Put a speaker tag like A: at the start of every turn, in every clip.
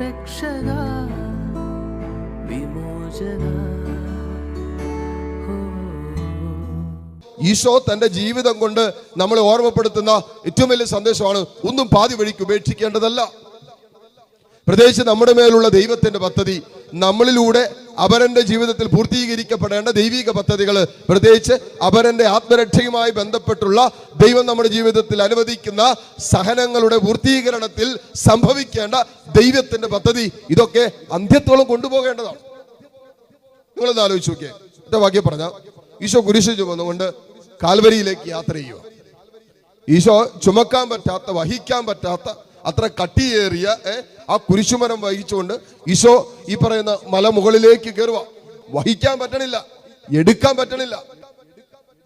A: രക്ഷക
B: ഈശോ തന്റെ ജീവിതം കൊണ്ട് നമ്മളെ ഓർമ്മപ്പെടുത്തുന്ന ഏറ്റവും വലിയ സന്ദേശമാണ് ഒന്നും പാതി വഴിക്ക് ഉപേക്ഷിക്കേണ്ടതല്ല. പ്രത്യേകിച്ച് നമ്മുടെ മേലുള്ള ദൈവത്തിന്റെ പദ്ധതി നമ്മളിലൂടെ അപരന്റെ ജീവിതത്തിൽ പൂർത്തീകരിക്കപ്പെടേണ്ട ദൈവിക പദ്ധതികൾ പ്രത്യേകിച്ച് അപരന്റെ ആത്മരക്ഷയുമായി ബന്ധപ്പെട്ടുള്ള ദൈവം നമ്മുടെ ജീവിതത്തിൽ അനുവദിക്കുന്ന സഹനങ്ങളുടെ പൂർത്തീകരണത്തിൽ സംഭവിക്കേണ്ട ദൈവത്തിന്റെ പദ്ധതി. ഇതൊക്കെ അന്ത്യത്തോളം കൊണ്ടുപോകേണ്ടതാണ്. നിങ്ങളൊന്ന് ആലോചിച്ച് നോക്കിയേ. എന്റെ വാക്യം പറഞ്ഞ ഈശോ കുരിശ് ചുമന്നുകൊണ്ട് കാൽവരിയിലേക്ക് യാത്ര ചെയ്യുക ഈശോ ചുമക്കാൻ പറ്റാത്ത വഹിക്കാൻ പറ്റാത്ത അത്ര കട്ടിയേറിയ ആ കുരിശുമരം വഹിച്ചുകൊണ്ട് ഈശോ ഈ പറയുന്ന മലമുകളിലേക്ക് കയറുക വഹിക്കാൻ പറ്റണില്ല എടുക്കാൻ പറ്റണില്ല.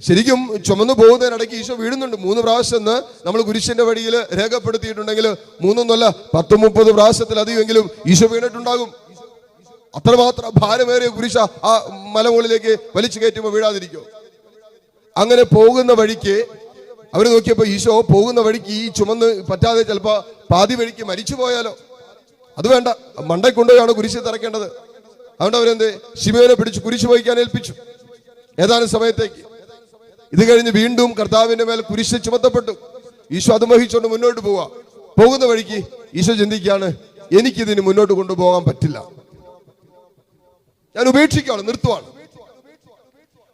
B: ശരിക്കും ചുമന്നു പോകുന്നതിനിടയ്ക്ക് ഈശോ വീഴുന്നുണ്ട്. മൂന്ന് പ്രാവശ്യം എന്ന് നമ്മൾ കുരിശിന്റെ വഴിയിൽ രേഖപ്പെടുത്തിയിട്ടുണ്ടെങ്കിൽ മൂന്നൊന്നല്ല പത്ത് മുപ്പത് പ്രാവശ്യത്തിലധികമെങ്കിലും ഈശോ വീണിട്ടുണ്ടാകും. അത്രമാത്രം ഭാരമേറിയ കുരിശ ആ മലമുകളിലേക്ക് വലിച്ചു കയറ്റുമ്പോൾ വീഴാതിരിക്കോ. അങ്ങനെ പോകുന്ന വഴിക്ക് അവർ നോക്കിയപ്പോൾ ഈശോ പോകുന്ന വഴിക്ക് ഈ ചുമന്ന് പറ്റാതെ ചിലപ്പോൾ പാതി വഴിക്ക് മരിച്ചു പോയാലോ അത് വേണ്ട. മണ്ടയിൽ കൊണ്ടുപോയാണ് കുരിശ് തിറക്കേണ്ടത് അതുകൊണ്ട് അവരെന്ത് ശിവനെ പിടിച്ച് കുരിശ് വഹിക്കാൻ ഏൽപ്പിച്ചു. ഏതാനും സമയത്തേക്ക്. ഇത് കഴിഞ്ഞ് വീണ്ടും കർത്താവിന്റെ മേൽ കുരിശ് ചുമത്തപ്പെട്ടു. ഈശോ അത് വഹിച്ചുകൊണ്ട് മുന്നോട്ട് പോവാ. പോകുന്ന വഴിക്ക് ഈശോ ചിന്തിക്കുകയാണ് എനിക്കിതിന് മുന്നോട്ട് കൊണ്ടുപോകാൻ പറ്റില്ല. ഞാൻ ഉപേക്ഷിക്കുകയാണ് നിർത്തുവാണ്.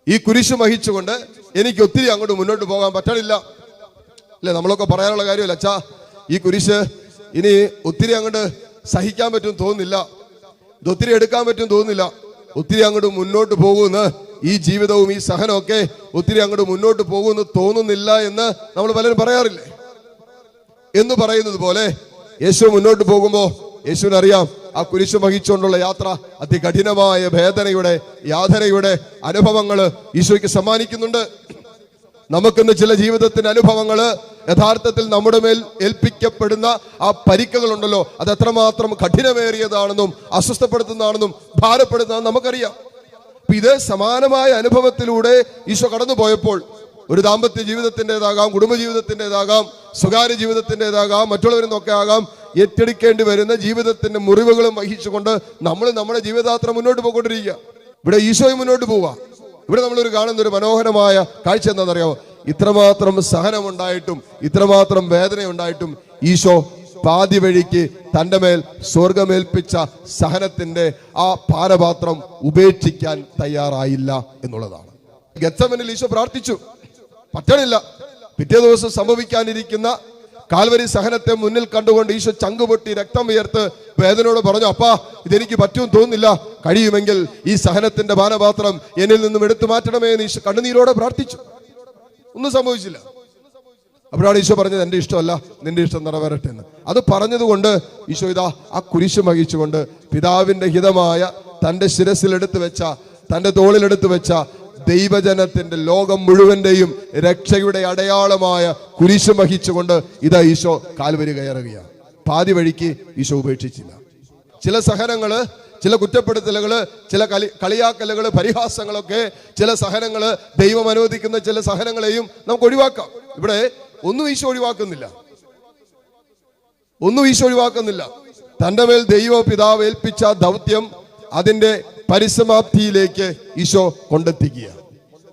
B: ഈ കുരിശ് വഹിച്ചുകൊണ്ട് എനിക്ക് ഒത്തിരി അങ്ങോട്ട് മുന്നോട്ട് പോകാൻ പറ്റണില്ല. അല്ലെ നമ്മളൊക്കെ പറയാനുള്ള കാര്യമല്ല അച്ഛാ ഈ കുരിശ് ഇനി ഒത്തിരി അങ്ങോട്ട് സഹിക്കാൻ പറ്റും തോന്നുന്നില്ല. ഇതൊത്തിരി എടുക്കാൻ പറ്റും തോന്നുന്നില്ല. ഒത്തിരി അങ്ങോട്ട് മുന്നോട്ട് പോകുമെന്ന് ഈ ജീവിതവും ഈ സഹനമൊക്കെ ഒത്തിരി അങ്ങോട്ട് മുന്നോട്ട് പോകുമെന്ന് തോന്നുന്നില്ല എന്ന് നമ്മൾ പലരും പറയാറില്ലേ? എന്ന് പറയുന്നത് പോലെ യേശു മുന്നോട്ട് പോകുമ്പോൾ യേശുവിനറിയാം ആ കുരിശു വഹിച്ചുകൊണ്ടുള്ള യാത്ര അതികഠിനമായ വേദനയുടെ യാതനയുടെ അനുഭവങ്ങൾ ഈശോയ്ക്ക് സമ്മാനിക്കുന്നുണ്ട്. നമുക്കിന്ന് ചില ജീവിതത്തിന്റെ അനുഭവങ്ങൾ യഥാർത്ഥത്തിൽ നമ്മുടെ മേൽ ഏൽപ്പിക്കപ്പെടുന്ന ആ പരിക്കകളുണ്ടല്ലോ അത് എത്രമാത്രം കഠിനമേറിയതാണെന്നും അസ്വസ്ഥപ്പെടുത്തുന്നതാണെന്നും ഭാരപ്പെടുന്നതാണെന്നും നമുക്കറിയാം. അപ്പൊ ഇത് സമാനമായ അനുഭവത്തിലൂടെ ഈശോ കടന്നു പോയപ്പോൾ ഒരു ദാമ്പത്യ ജീവിതത്തിന്റെതാകാം കുടുംബ ജീവിതത്തിന്റെതാകാം സ്വകാര്യ ജീവിതത്തിന്റെതാകാം മറ്റുള്ളവരിൽ നിന്നൊക്കെ ആകാം ഏറ്റെടുക്കേണ്ടി വരുന്ന ജീവിതത്തിന്റെ മുറിവുകളും വഹിച്ചുകൊണ്ട് നമ്മൾ നമ്മുടെ ജീവിതയാത്ര മുന്നോട്ട് പോയിക്കൊണ്ടിരിക്കുക. ഇവിടെ ഈശോയും മുന്നോട്ട് പോവുക. ഇവിടെ നമ്മളൊരു കാണുന്ന ഒരു മനോഹരമായ കാഴ്ച എന്താണെന്നറിയാമോ? ഇത്രമാത്രം സഹനമുണ്ടായിട്ടും ഇത്രമാത്രം വേദന ഉണ്ടായിട്ടും ഈശോ പാതി വഴിക്ക് തന്റെ മേൽ സ്വർഗമേൽപ്പിച്ച സഹനത്തിന്റെ ആ പാനപാത്രം ഉപേക്ഷിക്കാൻ തയ്യാറായില്ല എന്നുള്ളതാണ്. ഗച്ചമനിൽ ഈശോ പ്രാർത്ഥിച്ചു. പറ്റണില്ല. പിറ്റേ ദിവസം സംഭവിക്കാനിരിക്കുന്ന കാൽവരി സഹനത്തെ മുന്നിൽ കണ്ടുകൊണ്ട് ഈശോ ചങ്കുപൊട്ടി രക്തം ഉയർത്ത് വേദനയോട് പറഞ്ഞു അപ്പാ ഇതെനിക്ക് പറ്റും തോന്നുന്നില്ല. കഴിയുമെങ്കിൽ ഈ സഹനത്തിന്റെ പാനപാത്രം എന്നിൽ നിന്നും എടുത്തു മാറ്റണമേ എന്ന് ഈശോ കണ്ണുനീരോടെ പ്രാർത്ഥിച്ചു. ഒന്നും സംഭവിച്ചില്ല. അപ്പോഴാണ് ഈശോ പറഞ്ഞത് എന്റെ ഇഷ്ടമല്ല നിന്റെ ഇഷ്ടം നിറവേറട്ടെ എന്ന്. അത് പറഞ്ഞതുകൊണ്ട് ഈശോ ഇതാ ആ കുരിശ് മഹിച്ചുകൊണ്ട് പിതാവിന്റെ ഹിതമായ തന്റെ ശിരസിൽ എടുത്തു വെച്ച തന്റെ തോളിലെടുത്ത് വെച്ച ദൈവജനത്തിന്റെ ലോകം മുഴുവന്റെയും രക്ഷയുടെ അടയാളമായ കുരിശ് മഹിച്ചുകൊണ്ട് ഇതാ ഈശോ കാൽവരി കയറുകയാണ്. പാതി വഴിക്ക് ഈശോ ഉപേക്ഷിച്ചില്ല. ചില സഹനങ്ങൾ ചില കുറ്റപ്പെടുത്തലുകൾ ചില കളി കളിയാക്കലുകൾ പരിഹാസങ്ങളൊക്കെ ചില സഹനങ്ങൾ ദൈവം അനുവദിക്കുന്ന ചില സഹനങ്ങളെയും നമുക്ക് ഒഴിവാക്കാം ഇവിടെ ഒന്നും ഈശോ ഒഴിവാക്കുന്നില്ല ഒന്നും ഈശോ ഒഴിവാക്കുന്നില്ല തന്റെ മേൽ ദൈവ പിതാവ് ഏൽപ്പിച്ച ദൗത്യം അതിന്റെ പരിസമാപ്തിയിലേക്ക് ഈശോ കൊണ്ടെത്തിക്കുക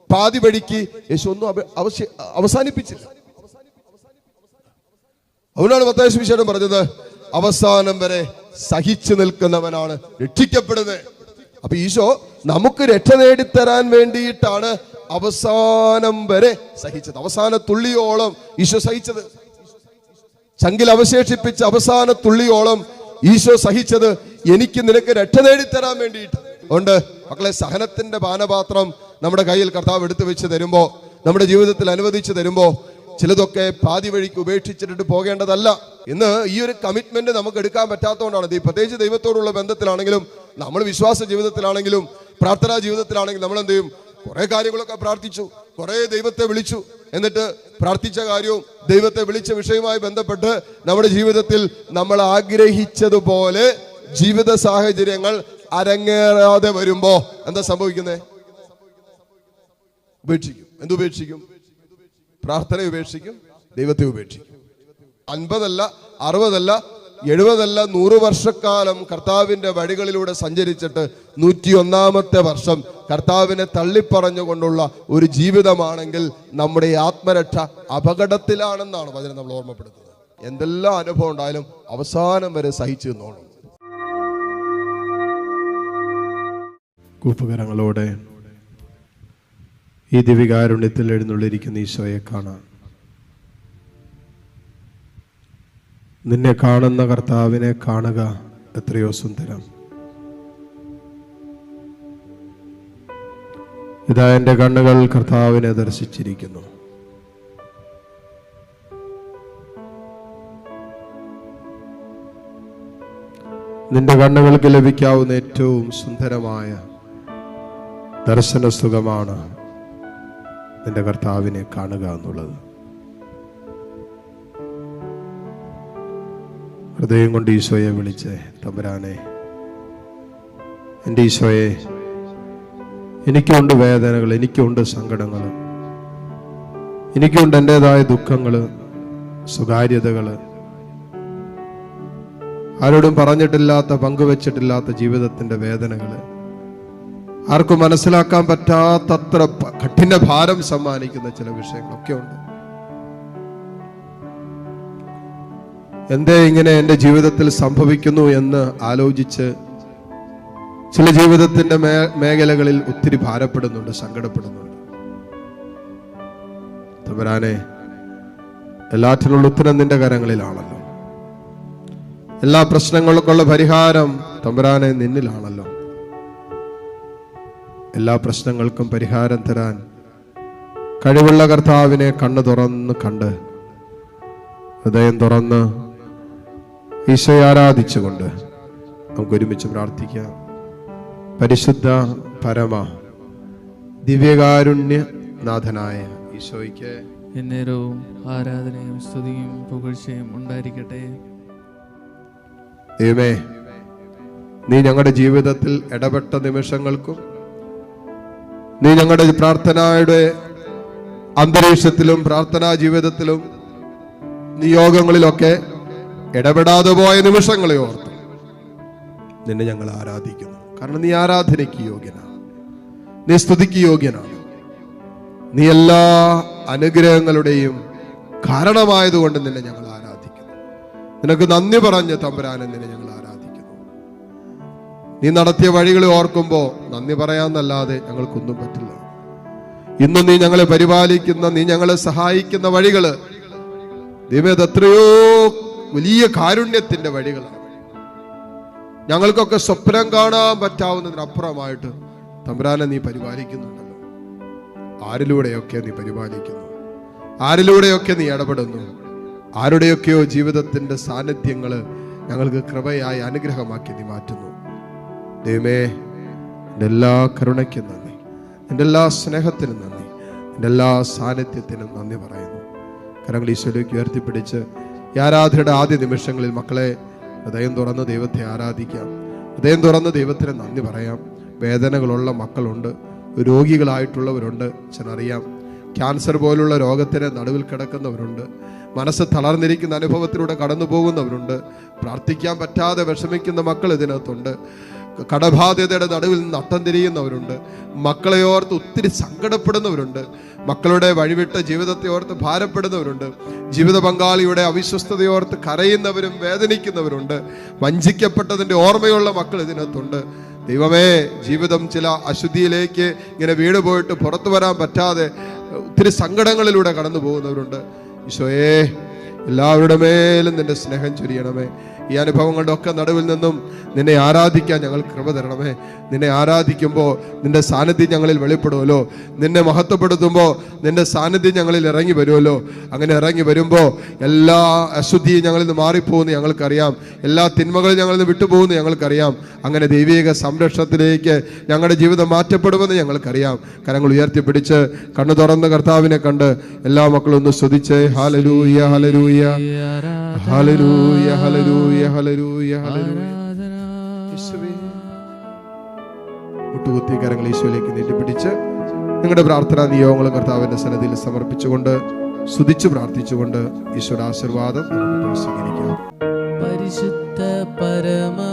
B: പാതി വഴിക്ക് യേശു ഒന്നും അവസാനിപ്പിച്ചില്ല അവനാണ് മത്തായ സുവിശേഷം പറഞ്ഞത് അവസാനം വരെ സഹിച്ചു നിൽക്കുന്നവനാണ് രക്ഷിക്കപ്പെടുന്നത്. അപ്പൊ ഈശോ നമുക്ക് രക്ഷ നേടിത്തരാൻ വേണ്ടിയിട്ടാണ് അവസാനം വരെ സഹിച്ചത്. അവസാന തുള്ളിയോളം ഈശോ സഹിച്ചത്. ചങ്കിൽ അവശേഷിപ്പിച്ച അവസാന തുള്ളിയോളം ഈശോ സഹിച്ചത്. എനിക്ക് നിനക്ക് രക്ഷ നേടിത്തരാൻ വേണ്ടിയിട്ട്. ഉണ്ട് മക്കളെ സഹനത്തിന്റെ പാനപാത്രം നമ്മുടെ കയ്യിൽ കർത്താവ് എടുത്തു വെച്ച് തരുമ്പോ നമ്മുടെ ജീവിതത്തിൽ അനുവദിച്ചു തരുമ്പോ ചിലതൊക്കെ പാതി വഴിക്ക് ഉപേക്ഷിച്ചിട്ട് പോകേണ്ടതല്ല. ഇന്ന് ഈ ഒരു കമ്മിറ്റ്മെന്റ് നമുക്ക് എടുക്കാൻ പറ്റാത്തതുകൊണ്ടാണ്. പ്രത്യേകിച്ച് ദൈവത്തോടുള്ള ബന്ധത്തിലാണെങ്കിലും നമ്മൾ വിശ്വാസ ജീവിതത്തിലാണെങ്കിലും പ്രാർത്ഥനാ ജീവിതത്തിലാണെങ്കിലും നമ്മൾ എന്ത് ചെയ്യും? കുറെ കാര്യങ്ങളൊക്കെ പ്രാർത്ഥിച്ചു കുറെ ദൈവത്തെ വിളിച്ചു. എന്നിട്ട് പ്രാർത്ഥിച്ച കാര്യവും ദൈവത്തെ വിളിച്ച വിഷയവുമായി ബന്ധപ്പെട്ട് നമ്മുടെ ജീവിതത്തിൽ നമ്മൾ ആഗ്രഹിച്ചതുപോലെ ജീവിത സാഹചര്യങ്ങൾ അരങ്ങേറാതെ വരുമ്പോ എന്താ സംഭവിക്കുന്നേ? ഉപേക്ഷിക്കും. എന്തുപേക്ഷിക്കും പ്രാർത്ഥന ഉപേക്ഷിക്കും
C: ദൈവത്തെ ഉപേക്ഷിക്കും. അൻപതല്ല അറുപതല്ല എഴുപതല്ല നൂറ് വർഷക്കാലം കർത്താവിന്റെ വഴികളിലൂടെ സഞ്ചരിച്ചിട്ട് നൂറ്റിയൊന്നാമത്തെ വർഷം കർത്താവിനെ തള്ളിപ്പറഞ്ഞുകൊണ്ടുള്ള ഒരു ജീവിതമാണെങ്കിൽ നമ്മുടെ ആത്മരക്ഷ അപകടത്തിലാണെന്നാണ് വചനം നമ്മൾ ഓർമ്മപ്പെടുത്തുന്നത്. എന്തെല്ലാം അനുഭവം ഉണ്ടായാലും അവസാനം വരെ സഹിച്ചു നിന്നോണം
B: കൂപ്പുകരങ്ങളോടെ ഈ ദിവികാരുണ്യത്തിൽ എഴുന്നള്ളിരിക്കുന്ന ഈശോയെ കാണാം. നിന്നെ കാണുന്ന കർത്താവിനെ കാണുക എത്രയോ സുന്ദരം. ഇതാ എന്റെ കണ്ണുകൾ കർത്താവിനെ ദർശിച്ചിരിക്കുന്നു. നിന്റെ കണ്ണുകൾക്ക് ലഭിക്കാവുന്ന ഏറ്റവും സുന്ദരമായ ദർശന സുഖമാണ് നിന്റെ കർത്താവിനെ കാണുക എന്നുള്ളത്. ഹൃദയം കൊണ്ട് ഈശോയെ വിളിച്ച് തമ്പുരാനെ എന്റെ ഈശോയെ എനിക്കുണ്ട് വേദനകൾ എനിക്കുണ്ട് സങ്കടങ്ങൾ എനിക്കുണ്ട് എന്റെതായ ദുഃഖങ്ങൾ സ്വകാര്യതകൾ. ആരോടും പറഞ്ഞിട്ടില്ലാത്ത പങ്കുവച്ചിട്ടില്ലാത്ത ജീവിതത്തിന്റെ വേദനകൾ. ആർക്കും മനസ്സിലാക്കാൻ പറ്റാത്തത്ര കഠിന ഭാരം സമ്മാനിക്കുന്ന ചില വിഷയങ്ങളൊക്കെ ഉണ്ട് എന്തേ ഇങ്ങനെ എന്റെ ജീവിതത്തിൽ സംഭവിക്കുന്നു എന്ന് ആലോചിച്ച് ചില ജീവിതത്തിന്റെ മേ മേഖലകളിൽ ഒത്തിരി ഭാരപ്പെടുന്നുണ്ട് സങ്കടപ്പെടുന്നുണ്ട്. തമരാനെ എല്ലാറ്റിനുള്ള ഉത്തരം നിന്റെ കരങ്ങളിലാണല്ലോ. എല്ലാ പ്രശ്നങ്ങൾക്കുള്ള പരിഹാരം തമരാനെ നിന്നിലാണല്ലോ. എല്ലാ പ്രശ്നങ്ങൾക്കും പരിഹാരം തരാൻ കഴിവുള്ള കർത്താവിനെ കണ്ണു തുറന്ന് കണ്ട് ഹൃദയം തുറന്ന് ഈശോയെ ആരാധിച്ചുകൊണ്ട് നമുക്ക് ഒരുമിച്ച് പ്രാർത്ഥിക്കാം. പരിശുദ്ധ പരമ ദിവ്യകാരുണ്യ നാഥനായ ഈശോയ്ക്ക്
A: എന്നേരവും ആരാധനയും സ്തുതിയും പുകഴ്ചയും ഉണ്ടായിരിക്കട്ടെ.
B: ദൈവമേ നീ ഞങ്ങളുടെ ജീവിതത്തിൽ ഇടപെട്ട നിമിഷങ്ങൾക്കും നീ ഞങ്ങളുടെ പ്രാർത്ഥനയുടെ അന്തരീക്ഷത്തിലും പ്രാർത്ഥനാ ജീവിതത്തിലും നിയോഗങ്ങളിലൊക്കെ ഇടപെടാതെ പോയ നിമിഷങ്ങളെ ഓർത്ത് നിന്നെ ഞങ്ങൾ ആരാധിക്കുന്നു. കാരണം നീ ആരാധനയ്ക്ക് യോഗ്യനാണ് നീ സ്തുതിക്ക് യോഗ്യനാണ് നീ എല്ലാ അനുഗ്രഹങ്ങളുടെയും കാരണമായതുകൊണ്ട് നിന്നെ ഞങ്ങൾ ആരാധിക്കുന്നു. നിനക്ക് നന്ദി പറഞ്ഞ് തമ്പുരാനെ നിന്നെ ഞങ്ങൾ ആരാധിക്കുന്നു. നീ നടത്തിയ വഴികൾ ഓർക്കുമ്പോൾ നന്ദി പറയാന്നല്ലാതെ ഞങ്ങൾക്കൊന്നും പറ്റില്ല. ഇന്നും നീ ഞങ്ങളെ പരിപാലിക്കുന്ന നീ ഞങ്ങളെ സഹായിക്കുന്ന വഴികൾ ദൈവം എത്രയോ വലിയ കാരുണ്യത്തിന്റെ വഴികളാണ്. ഞങ്ങൾക്കൊക്കെ സ്വപ്നം കാണാൻ പറ്റാവുന്നതിനപ്പുറമായിട്ട് തമ്പുരാനെ നീ പരിപാലിക്കുന്നുണ്ടല്ലോ. ആരിലൂടെയൊക്കെ നീ പരിപാലിക്കുന്നു? ആരിലൂടെയൊക്കെ നീ ഇടപെടുന്നു? ആരുടെയൊക്കെയോ ജീവിതത്തിന്റെ സാന്നിധ്യങ്ങൾ ഞങ്ങൾക്ക് കൃപയായി അനുഗ്രഹമാക്കി നീ മാറ്റുന്നു. ദൈവമേ എന്റെ എല്ലാ കരുണയ്ക്കും നന്ദി. എന്റെ എല്ലാ സ്നേഹത്തിനും നന്ദി. എന്റെ എല്ലാ സാന്നിധ്യത്തിനും നന്ദി പറയുന്നു. കരങ്ങൾ ഈശോയിലേക്ക് ഉയർത്തിപ്പിടിച്ച് ഈ ആരാധനയുടെ ആദ്യ നിമിഷങ്ങളിൽ മക്കളെ ഹൃദയം തുറന്ന് ദൈവത്തെ ആരാധിക്കാം. ഹൃദയം തുറന്ന് ദൈവത്തിന് നന്ദി പറയാം. വേദനകളുള്ള മക്കളുണ്ട് രോഗികളായിട്ടുള്ളവരുണ്ട് ചിലറിയാം ക്യാൻസർ പോലുള്ള രോഗത്തിന് നടുവിൽ കിടക്കുന്നവരുണ്ട് മനസ്സ് തളർന്നിരിക്കുന്ന അനുഭവത്തിലൂടെ കടന്നു പോകുന്നവരുണ്ട് പ്രാർത്ഥിക്കാൻ പറ്റാതെ വിഷമിക്കുന്ന മക്കൾ ഇതിനകത്തുണ്ട്. കടബാധ്യതയുടെ നടുവിൽ നിന്ന് അട്ടം തിരിയുന്നവരുണ്ട്. മക്കളെ ഓർത്ത് ഒത്തിരി സങ്കടപ്പെടുന്നവരുണ്ട്. മക്കളുടെ വഴിവിട്ട ജീവിതത്തെ ഓർത്ത് ഭാരപ്പെടുന്നവരുണ്ട്. ജീവിത പങ്കാളിയുടെ അവിശ്വസ്തതയോർത്ത് കരയുന്നവരും വേദനിക്കുന്നവരുണ്ട്. വഞ്ചിക്കപ്പെട്ടതിന്റെ ഓർമ്മയുള്ള മക്കൾ ഇതിനകത്തുണ്ട്. ദൈവമേ ജീവിതം ചില അശുദ്ധിയിലേക്ക് ഇങ്ങനെ വീട് പോയിട്ട് പുറത്തു വരാൻ പറ്റാതെ ഒത്തിരി സങ്കടങ്ങളിലൂടെ കടന്നു പോകുന്നവരുണ്ട് ഈശോയേ എല്ലാവരുടെ മേലും നിന്റെ സ്നേഹം ചൊരിയണമേ. ഈ അനുഭവങ്ങളുടെ ഒക്കെ നടുവിൽ നിന്നും നിന്നെ ആരാധിക്കാൻ ഞങ്ങൾ കൃപ തരണമേ. നിന്നെ ആരാധിക്കുമ്പോൾ നിന്റെ സാന്നിധ്യം ഞങ്ങളിൽ വെളിപ്പെടുമല്ലോ നിന്നെ മഹത്വപ്പെടുത്തുമ്പോൾ നിന്റെ സാന്നിധ്യം ഞങ്ങളിൽ ഇറങ്ങി വരുമല്ലോ അങ്ങനെ ഇറങ്ങി വരുമ്പോൾ എല്ലാ അശുദ്ധിയും ഞങ്ങളിൽ നിന്ന് മാറിപ്പോകുന്നു ഞങ്ങൾക്കറിയാം. എല്ലാ തിന്മകളും ഞങ്ങളിൽ നിന്ന് വിട്ടുപോകുന്നു ഞങ്ങൾക്കറിയാം. അങ്ങനെ ദൈവിക സംരക്ഷണത്തിലേക്ക് ഞങ്ങളുടെ ജീവിതം മാറ്റപ്പെടുമെന്ന് ഞങ്ങൾക്കറിയാം. കരങ്ങൾ ഉയർത്തിപ്പിടിച്ച് കണ്ണു തുറന്ന് കർത്താവിനെ കണ്ട് എല്ലാ മക്കളും ഒന്ന് സ്തുതിച്ച് ഹാലലൂയ ഹലലൂയ ഹലലൂയ ഹലലൂയ യേശുവേ. മുട്ടുകുത്തി കരങ്ങൾ ഈശോയിലേക്ക് നീട്ടിപ്പിടിച്ച് നിങ്ങളുടെ പ്രാർത്ഥനാ നിയോഗങ്ങളും കർത്താവിന്റെ സന്നദ്ധിയിൽ സമർപ്പിച്ചുകൊണ്ട് സ്തുതിച്ചു പ്രാർത്ഥിച്ചുകൊണ്ട് ഈശോയുടെ ആശീർവാദം സ്വീകരിക്കാം
A: പരിശുദ്ധ പരമമാം